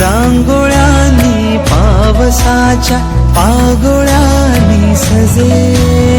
रांगोळ्यांनी पावसाच्या पागोळ्यांनी सजे.